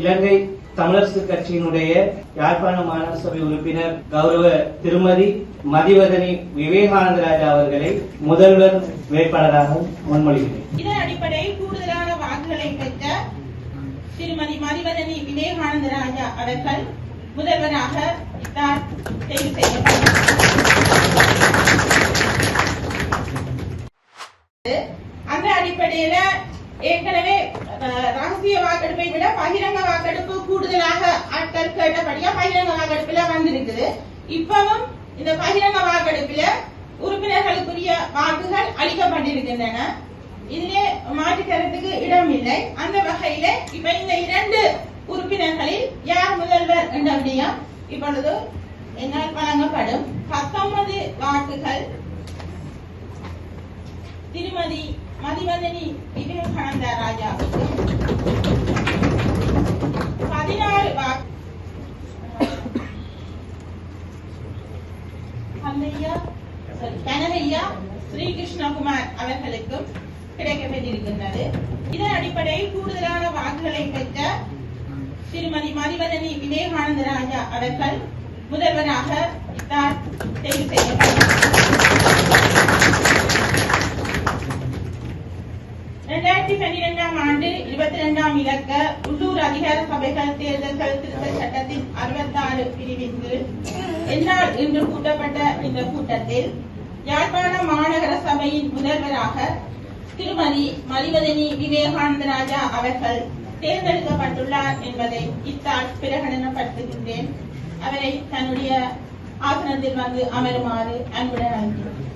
இலங்கை தமிழரசு கட்சியினுடைய யாழ்ப்பாண மாநகர சபை உறுப்பினர் கௌரவ திருமதி மதிவதனி விவேகானந்த ராஜா அவர்களை முதல்வர் வேட்பாளராக முன்மொழிகிறேன். இதன் அடிப்படையில் கூடுதலான வாக்குகளை பெற்ற திருமதி மதிவதனி விவேகானந்த ராஜா அவர்கள் முதல்வராக தேர்வு செய்யப்பட்டார். அந்த அடிப்படையில ஏற்கனவே ரகசிய வாக்கெடுப்பை விட பகிரங்க வாக்கெடுப்பு கூடுதலாக ஆட்கள் கேட்டபடியா பகிரங்க வாக்கெடுப்புல வந்திருக்குது. இப்பவும் இந்த பகிரங்க வாக்கெடுப்புல உறுப்பினர்களுக்குரிய வாக்குகள் அளிக்கப்பட்டிருக்கின்றன. இதிலே மாற்று இடம் இல்லை அந்த வகையில இப்ப இந்த இரண்டு உறுப்பினர்களில் யார் முதல்வர் என்ற விடயம் இப்பொழுது என்னால் வழங்கப்படும். பத்தொன்பது வாக்குகள் திருமதி மதிவதனி விவேகானந்த ராஜாவுக்கு பதினாறு வாக்கு கந்தையா கனகையா ஸ்ரீகிருஷ்ணகுமார் அவர்களுக்கும் கிடைக்கப்பட்டிருக்கின்றது இதன் அடிப்படையில் கூடுதலான வாக்குகளை பெற்ற திருமதி மதிவதனி விவேகானந்த ராஜா அவர்கள் முதல்வராக இத்தார் தேர்வு செய்யப்பட்டார் இருபத்தி இரண்டாம் இலக்க உள்ளூர் அதிகார சபைகள் தேர்தல்கள் திருத்த சட்டத்தின் அறுபத்தாறு பிரிவின் கீழ் என்னால் இன்று கூட்டப்பட்ட இந்த கூட்டத்தில் யாழ்ப்பாண மாநகர சபையின் முதல்வராக திருமதி மதிவதனி விவேகானந்த ராஜா அவர்கள் தேர்ந்தெடுக்கப்பட்டுள்ளார் என்பதை இத்தால் பிரகடனப்படுத்துகின்றேன். அவரை தன்னுடைய ஆசனத்தில் வந்து அமருமாறு அன்புடன் அழைக்கிறேன்.